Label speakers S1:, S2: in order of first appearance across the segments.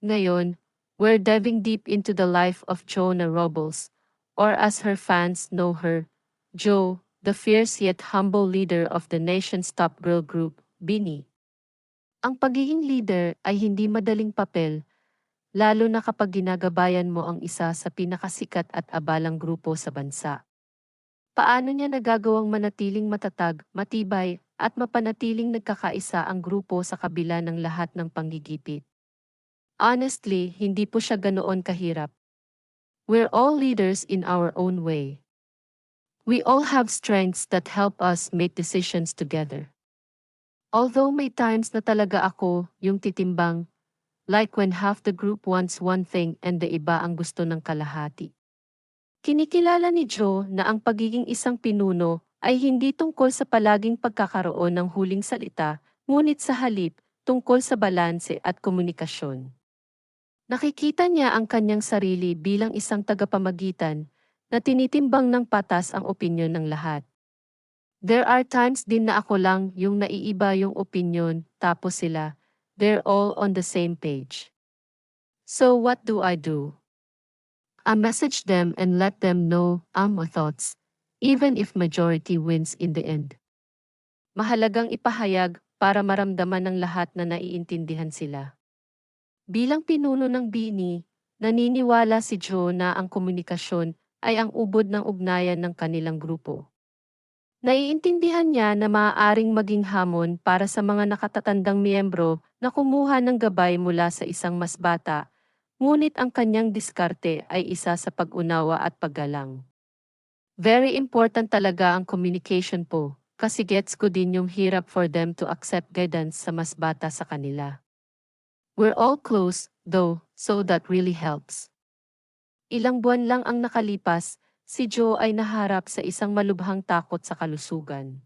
S1: Ngayon, we're diving deep into the life of Jonah Robles, or as her fans know her, Jo, the fierce yet humble leader of the nation's top girl group, Bini. Ang pagiging leader ay hindi madaling papel, lalo na kapag ginagabayan mo ang isa sa pinakasikat at abalang grupo sa bansa. Paano niya nagagawang manatiling matatag, matibay, at mapanatiling nagkakaisa ang grupo sa kabila ng lahat ng panggigipit? Honestly, hindi po siya ganoon kahirap. We're all leaders in our own way. We all have strengths that help us make decisions together. Although may times na talaga ako yung titimbang, like when half the group wants one thing and the iba ang gusto ng kalahati. Kinikilala ni Joe na ang pagiging isang pinuno ay hindi tungkol sa palaging pagkakaroon ng huling salita, ngunit sa halip, tungkol sa balanse at komunikasyon. Nakikita niya ang kanyang sarili bilang isang tagapamagitan na tinitimbang ng patas ang opinyon ng lahat. There are times din na ako lang yung naiiba yung opinyon tapos sila, they're all on the same page. So what do I do? I message them and let them know ang my thoughts, even if majority wins in the end. Mahalagang ipahayag para maramdaman ng lahat na naiintindihan sila. Bilang pinuno ng Bini, naniniwala si Joe na ang komunikasyon ay ang ubod ng ugnayan ng kanilang grupo. Naiintindihan niya na maaaring maging hamon para sa mga nakatatandang miyembro na kumuha ng gabay mula sa isang mas bata Ngunit ang kanyang diskarte ay isa sa pag-unawa at paggalang. Very important talaga ang communication po, kasi gets ko din yung hirap for them to accept guidance sa mas bata sa kanila. We're all close, though, so that really helps. Ilang buwan lang ang nakalipas, si Joe ay naharap sa isang malubhang takot sa kalusugan.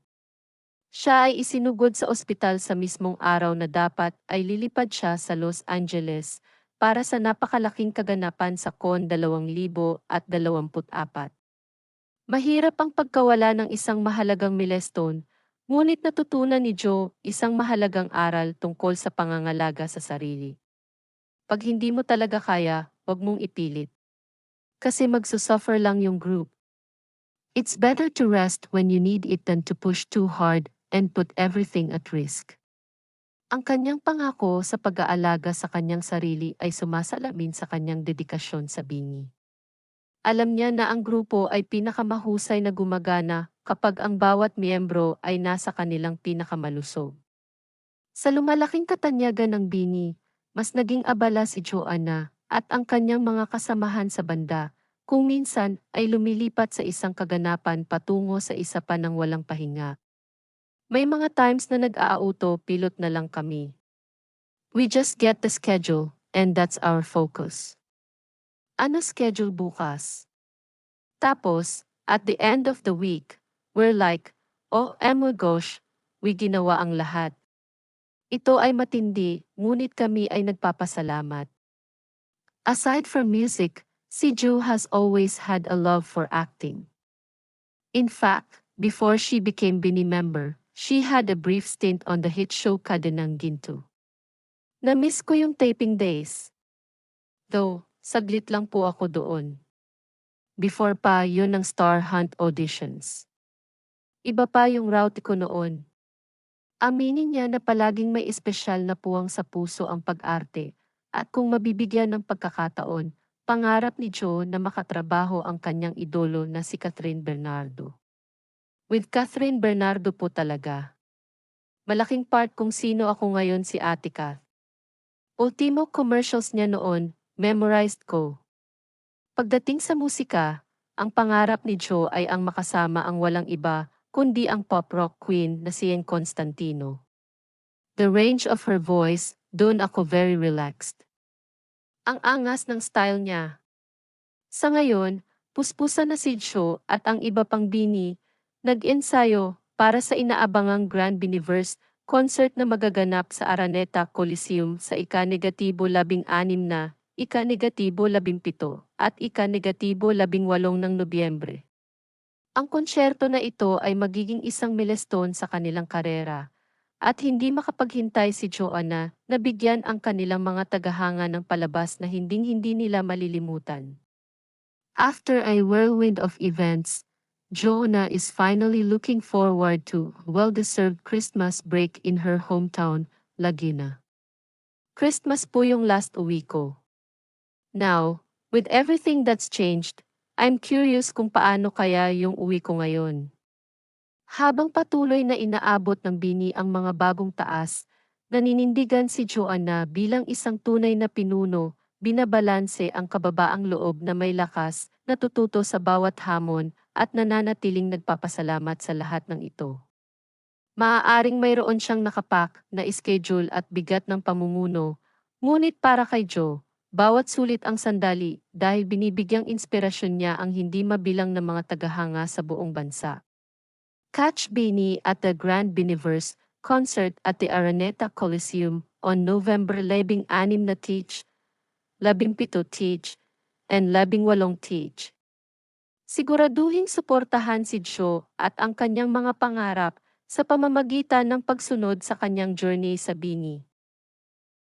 S1: Siya ay isinugod sa ospital sa mismong araw na dapat ay lilipad siya sa Los Angeles para sa napakalaking kaganapan sa CON 2024. Mahirap ang pagkawala ng isang mahalagang milestone, ngunit natutunan ni Joe isang mahalagang aral tungkol sa pangangalaga sa sarili. Pag hindi mo talaga kaya, huwag mong ipilit. Kasi magsusuffer lang yung group. It's better to rest when you need it than to push too hard and put everything at risk. Ang kanyang pangako sa pag-aalaga sa kanyang sarili ay sumasalamin sa kanyang dedikasyon sa bingi. Alam niya na ang grupo ay pinakamahusay na gumagana kapag ang bawat miyembro ay nasa kanilang pinakamalusog. Sa lumalaking katanyagan ng bini, mas naging abala si Joanna at ang kanyang mga kasamahan sa banda, kung minsan ay lumilipat sa isang kaganapan patungo sa isa pa ng walang pahinga. May mga times na nag-aauto, pilot na lang kami. We just get the schedule, and that's our focus. Ano schedule bukas? Tapos, at the end of the week, we're like, oh my gosh, we ginawa ang lahat. Ito ay matindi, ngunit kami ay nagpapasalamat. Aside from music, si Ju has always had a love for acting. In fact, before she became Bini member, She had a brief stint on the hit show Kadenang Ginto. Na-miss ko yung taping days. Though, saglit lang po ako doon. Before pa yun ng Star Hunt auditions. Iba pa yung route ko noon. Aminin niya na palaging may espesyal na puwang sa puso ang pag-arte at kung mabibigyan ng pagkakataon, pangarap ni Joe na makatrabaho ang kanyang idolo na si Catherine Bernardo. With Catherine Bernardo po talaga. Malaking part kung sino ako ngayon si Ate Kath. Ultimo commercials niya noon, memorized ko. Pagdating sa musika, ang pangarap ni Joe ay ang makasama ang walang iba, kundi ang pop rock queen na si Ian Constantino. The range of her voice, doon ako very relaxed. Ang angas ng style niya. Sa ngayon, puspusa na si Joe at ang iba pang bini, Nag-ensayo para sa inaabangang Grand Biniverse concert na magaganap sa Araneta Coliseum sa ika-negatibo labing anim na, ika-negatibo labing pito, at ika-negatibo labing walong ng Nobyembre. Ang konsyerto na ito ay magiging isang milestone sa kanilang karera, At hindi makapaghintay si Joanna na bigyan ang kanilang mga tagahanga ng palabas na hinding-hindi nila malilimutan. After a whirlwind of events, Joanna is finally looking forward to well-deserved Christmas break in her hometown, Laguna. Christmas po yung last uwi ko. Now, with everything that's changed, I'm curious kung paano kaya yung uwi ko ngayon. Habang patuloy na inaabot ng bini ang mga bagong taas, naninindigan si Joanna bilang isang tunay na pinuno, binabalanse ang kababaang loob na may lakas, natututo sa bawat hamon, at nananatiling nagpapasalamat sa lahat ng ito. Maaaring mayroon siyang nakapak na schedule at bigat ng pamumuno, ngunit para kay Joe, bawat sulit ang sandali dahil binibigyang inspirasyon niya ang hindi mabilang na mga tagahanga sa buong bansa. Catch Beanie at the Grand Biniverse concert at the Araneta Coliseum on November 16 na teach, 17 teach, and 18 teach. Siguraduhin suportahan si Joe at ang kanyang mga pangarap sa pamamagitan ng pagsunod sa kanyang journey sa Bini.